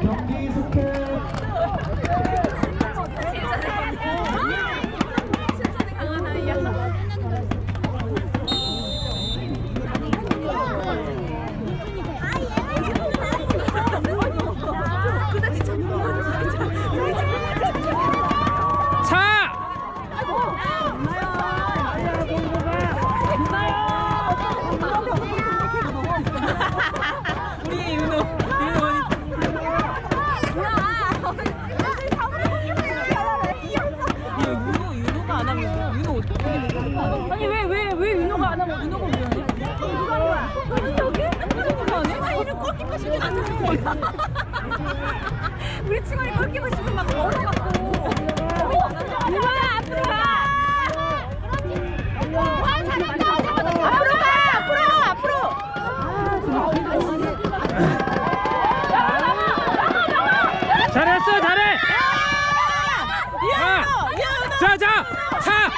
경기 스캔 차! 우리 윤호 윤호 어디 야 윤호 윤호가 안 하면 윤호 어떻게 아니 왜 왜 왜 윤호가 안 하면 윤호가 왜 하냐? 누가 하는 거야? 저기? 윤호가 안 해? 아 이런 골키퍼 시즌 안 하는 거야. 우리 친구이 골키퍼 시즌 막 걸어갖고. 윤호야 앞으로 가. 앞으로 가 앞으로 앞으로. 잘했어, 잘해! 자, 자, 자! 차!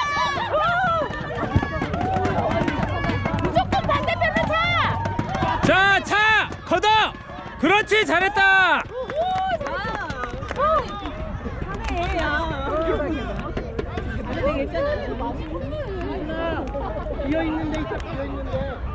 무조건 반대편으로 차! 자, 차! 걷어! 그렇지, 잘했다! 비어 있는데 있어 비어 있는데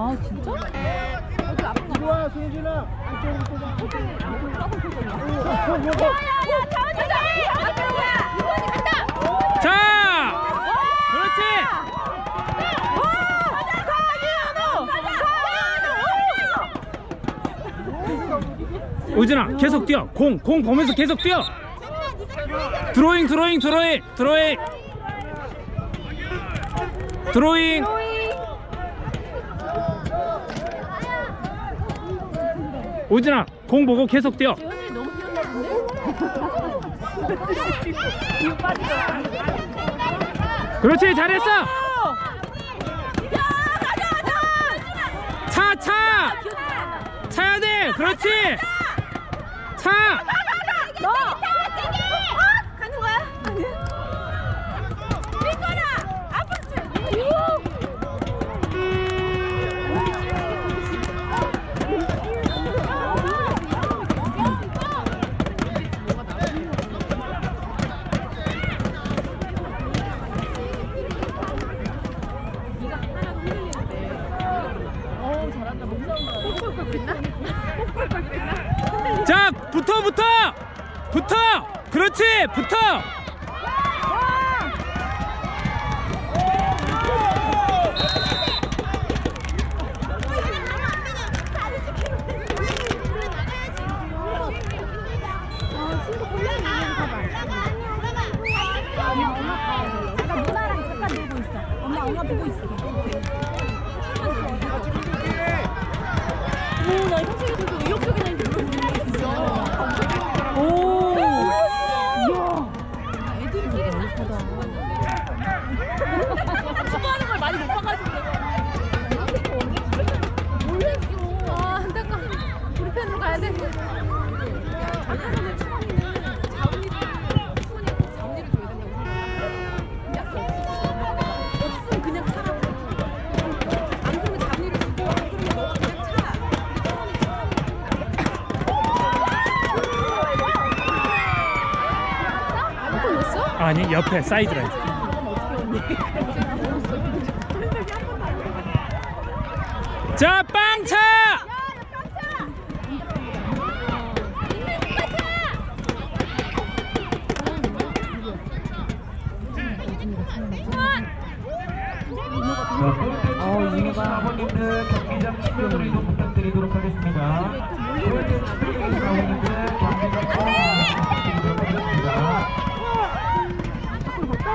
아 진짜? 좋아 승진아 자! 그렇지! 우진아, 계속 뛰어. 공, 공 보면서 계속 뛰어. 드로잉, 드로잉, 드로잉, 드로잉. 드로잉. 우진아, 공 보고 계속 뛰어. 그렇지, 잘했어. 차, 차. 차야 돼. 그렇지. 차. 너! 가는 거야? 민거라! 앞으로 자, 붙어, 붙어. 붙어. 그렇지, 붙어. 엄마 엄마 보고 있어. 오, 나 현생에서도 의욕적인 아이들 진짜. 오. 이야. 애들끼리 잘하다. 축구하는 걸 많이 못 봐가지고 내가. 몰랐어. 아, 안타까워. 우리 팬으로 가야 돼. 없으면 그냥 차라고. 안 그러면 장미를 주고 안 그러면 너가 그냥 차. 한번 넣었어? 아니, 옆에 사이드 라인. 자, 빵차. 하겠습니다.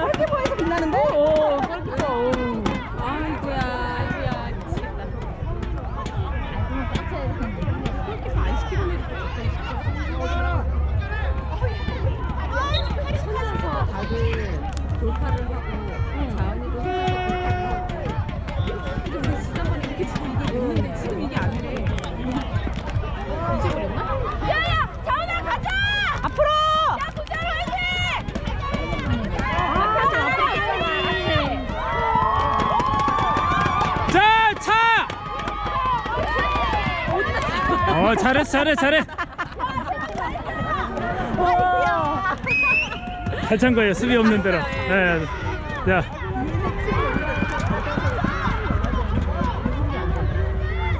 골키퍼에서 빛나는데? 오, 골키퍼. 아이고야, 아이고야, 미치겠다. 골키퍼 안 시키던 애들 갑자기 시켜. 선수가 다들 돌파를 하고 자원이도 혼자서 돌파를 하고 어 잘했어 잘해 잘해 와. 잘찬 거예요 수비 없는 대로 네. 자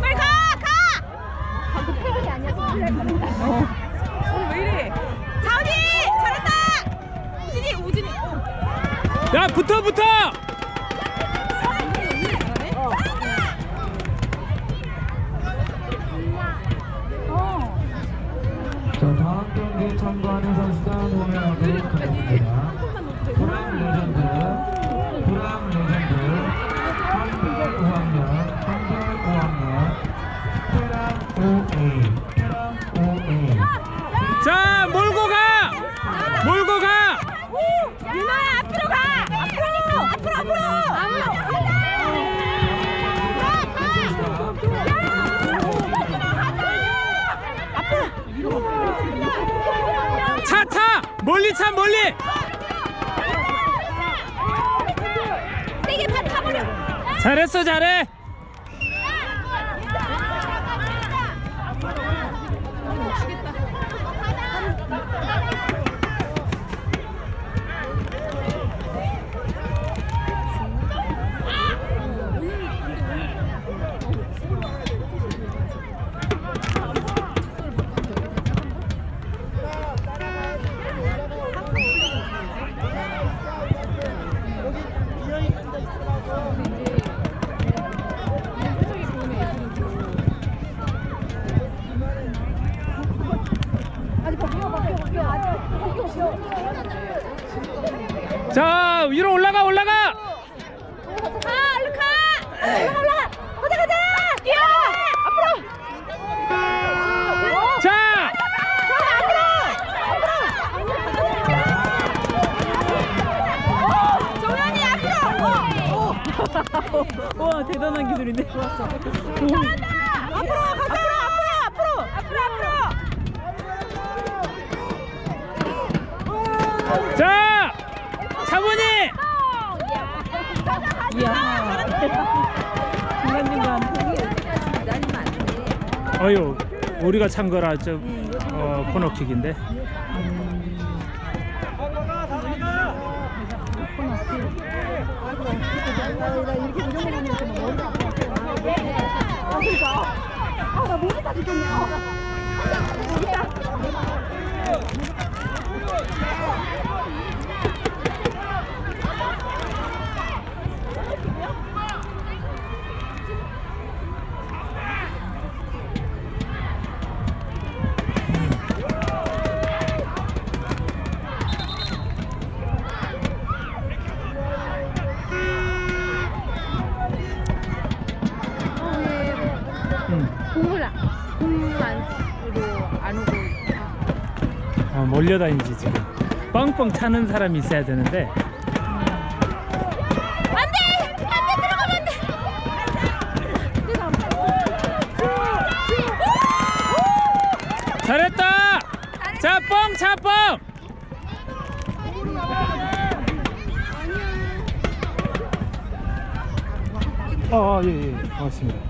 빨리 가! 가! 방금 태극이 아니었어. 어. 오늘 왜 이래? 자은이! 잘한다! 우진이, 우진이. 야 붙어 붙어 어. 자, 다음 경기에 참가하는 선수가 모여하도록 하겠습니다. 브람 레전드, 브람 레전드, 한별 5학년, 한별 5학년, 테랑 5A, 테랑 5A. 자 몰고 가 몰고 가 윤호야, 앞으로 가! 앞으로! 앞으로, 앞으로! 차 차 멀리 차 멀리 세게 타버려! 잘했어 잘해 자 위로 올라가 올라가 가! 얼른 가! 올라가, 올라가! 가자, 가자! 뛰어! 앞으로! 자! 와 대단한 기술인데 좋았어. 앞으로 가자! 앞으로 앞으로 앞으로 앞으로 자, 차분히 이야. 중간중간 어유 우리가 찬 거라 저 어, 코너킥인데 아나 목이 다 죽겠네. 음. 공을 공만으로 안 오고 어, 몰려다니지 지금. 뻥뻥 차는 사람이 있어야 되는데. 안돼! 안돼 들어가면 안돼! 잘했다! 자뻥 차뻥! 어예예. 고맙습니다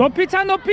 높이 차 높이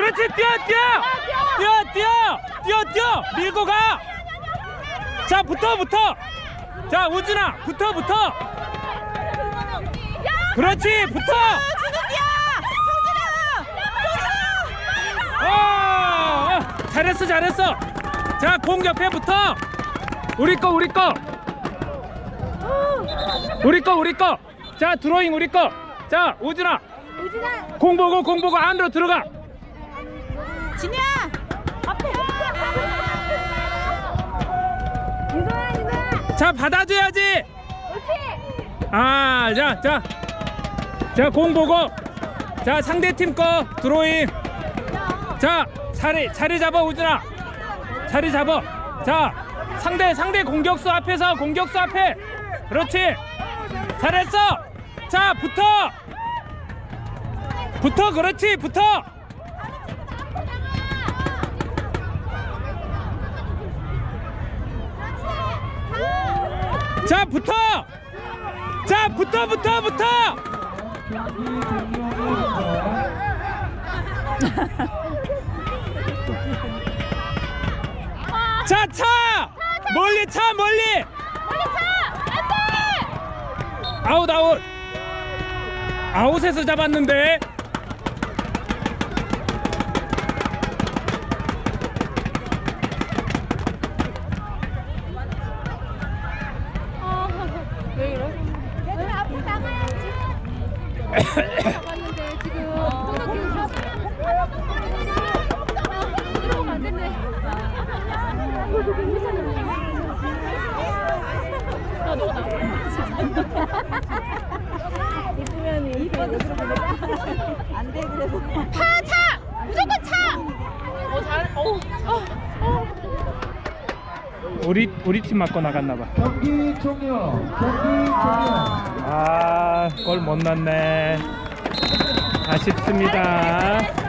그렇지 뛰어 뛰어! 뛰어 뛰어! 뛰어 뛰어! 밀고 가 자 붙어 붙어! 자 우진아 붙어 붙어! 그렇지 붙어! 어, 어, 잘했어 잘했어! 자 공격해 붙어! 우리 거 우리 거! 우리 거 우리 거 자 드로잉 우리 거 자 우진아! 우진아! 공 보고 공 보고 안으로 들어가 진이야! 앞에! 유도야 유도야! 자 받아줘야지! 옳지! 아 자 자 자 공 보고. 자 상대 팀 거 드로잉. 자 자리 자리 잡아 우진아. 자리 잡아. 자 상대 상대 공격수 앞에서 공격수 앞에. 그렇지. 잘했어. 자 붙어. 붙어 그렇지. 붙어 자 붙어! 자 붙어 붙어 붙어. 자 차! 멀리 차 멀리! 아웃 아웃. 아웃에서 잡았는데 나갔는데 지금 공격기운 다 이러면 안 된대 야 너가 나 이쁘면 이뻐도 안돼 그래도 차! 차! 무조건 차! 어 잘.. 어, 어, 어. 우리 우리 팀 맞고 나갔나 봐. 경기 종료. 경기 종료. 아, 골 못 넣네. 아쉽습니다.